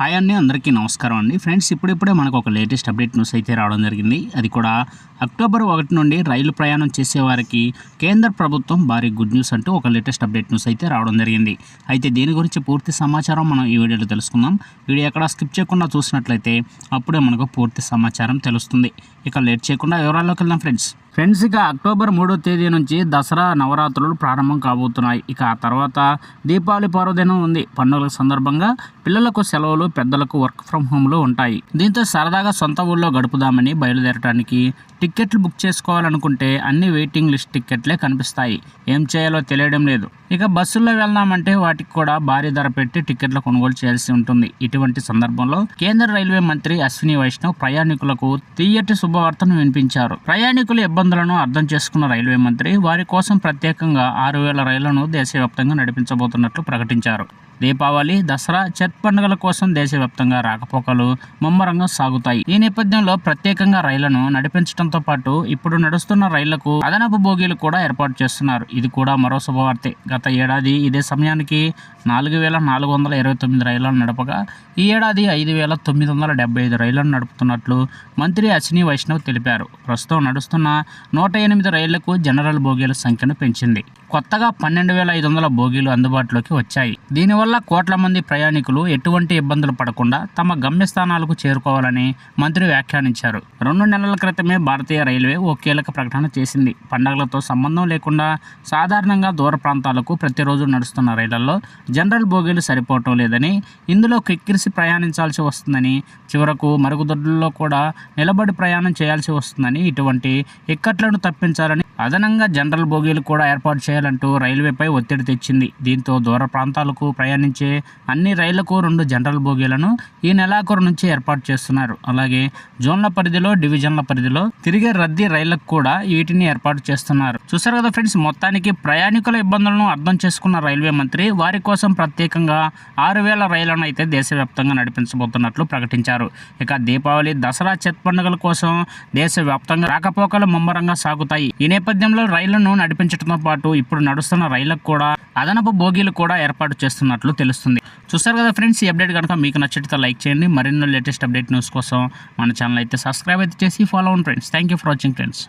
Hi అండి అందరికీ నమస్కారం అండి. ఫ్రెండ్స్ ఇప్పుడిప్పుడే మనకు ఒక లేటెస్ట్ అప్డేట్ న్యూస్ అయితే రావడం జరిగింది. అది కూడా అక్టోబర్ ఒకటి నుండి రైలు ప్రయాణం చేసే వారికి కేంద్ర ప్రభుత్వం భారీ గుడ్ న్యూస్ అంటూ ఒక లేటెస్ట్ అప్డేట్ న్యూస్ అయితే రావడం జరిగింది. అయితే దీని గురించి పూర్తి సమాచారం మనం ఈ వీడియోలో తెలుసుకుందాం. వీడియో ఎక్కడ స్కిప్ చేయకుండా చూసినట్లయితే అప్పుడే మనకు పూర్తి సమాచారం తెలుస్తుంది. ఇక లేట్ చేయకుండా వివరాల్లోకి వెళ్దాం ఫ్రెండ్స్. ఫ్రెండ్స్ ఇక అక్టోబర్ మూడో తేదీ నుంచి దసరా నవరాత్రులు ప్రారంభం కాబోతున్నాయి. ఇక ఆ తర్వాత దీపావళి పర్వదినం ఉంది. పండుగల సందర్భంగా పిల్లలకు సెలవులు పెద్దలకు వర్క్ ఫ్రం హోమ్లు ఉంటాయి. దీంతో సరదాగా సొంత ఊళ్ళో గడుపుదామని బయలుదేరటానికి టిక్కెట్లు బుక్ చేసుకోవాలనుకుంటే అన్ని వెయిటింగ్ లిస్ట్ టిక్కెట్లే కనిపిస్తాయి. ఏం చేయాలో తెలియడం లేదు. ఇక బస్సుల్లో వెళ్దామంటే వాటికి కూడా భారీ ధర పెట్టి టిక్కెట్లు కొనుగోలు చేయాల్సి ఉంటుంది. ఇటువంటి సందర్భంలో కేంద్ర రైల్వే మంత్రి అశ్విని వైష్ణవ్ ప్రయాణికులకు తీయటి శుభవార్తను వినిపించారు. ప్రయాణికులు ఇబ్బంది ఇబ్బందులను అర్థం చేసుకున్న రైల్వే మంత్రి వారి కోసం ప్రత్యేకంగా ఆరు వేల రైళ్ళను దేశవ్యాప్తంగా నడిపించబోతున్నట్లు ప్రకటించారు. దీపావళి దసరా చత్ పండుగల కోసం దేశవ్యాప్తంగా రాకపోకలు ముమ్మరంగా సాగుతాయి. ఈ నేపథ్యంలో ప్రత్యేకంగా రైళ్ళను నడిపించడంతో పాటు ఇప్పుడు నడుస్తున్న రైళ్ళకు అదనపు బోగీలు కూడా ఏర్పాటు చేస్తున్నారు. ఇది కూడా మరో శుభవార్తే. గత ఏడాది ఇదే సమయానికి నాలుగు వేల నాలుగు వందల ఇరవై తొమ్మిది రైళ్ళను నడపగా ఈ ఏడాది ఐదు వేల తొమ్మిది వందల డెబ్బై ఐదు రైళ్ళను నడుపుతున్నట్లు మంత్రి అశ్విని వైష్ణవ్ తెలిపారు. ప్రస్తుతం నడుస్తున్న నూట ఎనిమిది రైళ్ళకు జనరల్ బోగీల సంఖ్యను పెంచింది. కొత్తగా పన్నెండు వేల ఐదు వందల బోగీలు అందుబాటులోకి వచ్చాయి. దీనివల్ల కోట్ల మంది ప్రయాణికులు ఎటువంటి ఇబ్బందులు పడకుండా తమ గమ్యస్థానాలకు చేరుకోవాలని మంత్రి వ్యాఖ్యానించారు. రెండు నెలల క్రితమే భారతీయ రైల్వే ఓ కీలక ప్రకటన చేసింది. పండగలతో సంబంధం లేకుండా సాధారణంగా దూర ప్రాంతాలకు ప్రతిరోజు నడుస్తున్న రైళ్ళలో జనరల్ బోగీలు సరిపోవటం లేదని ఇందులో కిక్కిరిసి ప్రయాణించాల్సి వస్తుందని చివరకు మరుగుదొడ్లలో కూడా నిలబడి ప్రయాణం చేయాల్సి వస్తుందని ఇటువంటి ఇక్కట్లను తప్పించాలని అదనంగా జనరల్ బోగీలు కూడా ఏర్పాటు చేయాలంటూ రైల్వేపై ఒత్తిడి తెచ్చింది. దీంతో దూర ప్రాంతాలకు ప్రయాణించే అన్ని రైళ్ళకు రెండు జనరల్ బోగీలను ఈ నెలాఖరు నుంచి ఏర్పాటు చేస్తున్నారు. అలాగే జోన్ల పరిధిలో డివిజన్ల పరిధిలో తిరిగే రద్దీ రైళ్ళకు కూడా వీటిని ఏర్పాటు చేస్తున్నారు. చూసారు కదా ఫ్రెండ్స్ మొత్తానికి ప్రయాణికుల ఇబ్బందులను అర్థం చేసుకున్న రైల్వే మంత్రి వారి కోసం ప్రత్యేకంగా ఆరు వేల రైళ్ళను అయితే దేశవ్యాప్తంగా నడిపించబోతున్నట్లు ప్రకటించారు. ఇక దీపావళి దసరా చెత్ పండుగల కోసం దేశవ్యాప్తంగా రాకపోకలు ముమ్మరంగా సాగుతాయి. ఈ నేపథ్యంలో రైళ్ళను నడిపించడంతో పాటు ఇప్పుడు నడుస్తున్న రైళ్ళకు కూడా అదనపు బోగీలు కూడా ఏర్పాటు చేస్తున్నట్లు తెలుస్తుంది. చూస్తారు కదా ఫ్రెండ్స్ ఈ అప్డేట్ కనుక మీకు నచ్చితే లైక్ చేయండి. మరిన్నో లేటెస్ట్ అప్డేట్ న్యూస్ కోసం మన ఛానల్ అయితే సబ్స్క్రైబ్ అయితే చేసి ఫాలో అవ్వండి friends. Thank you for watching friends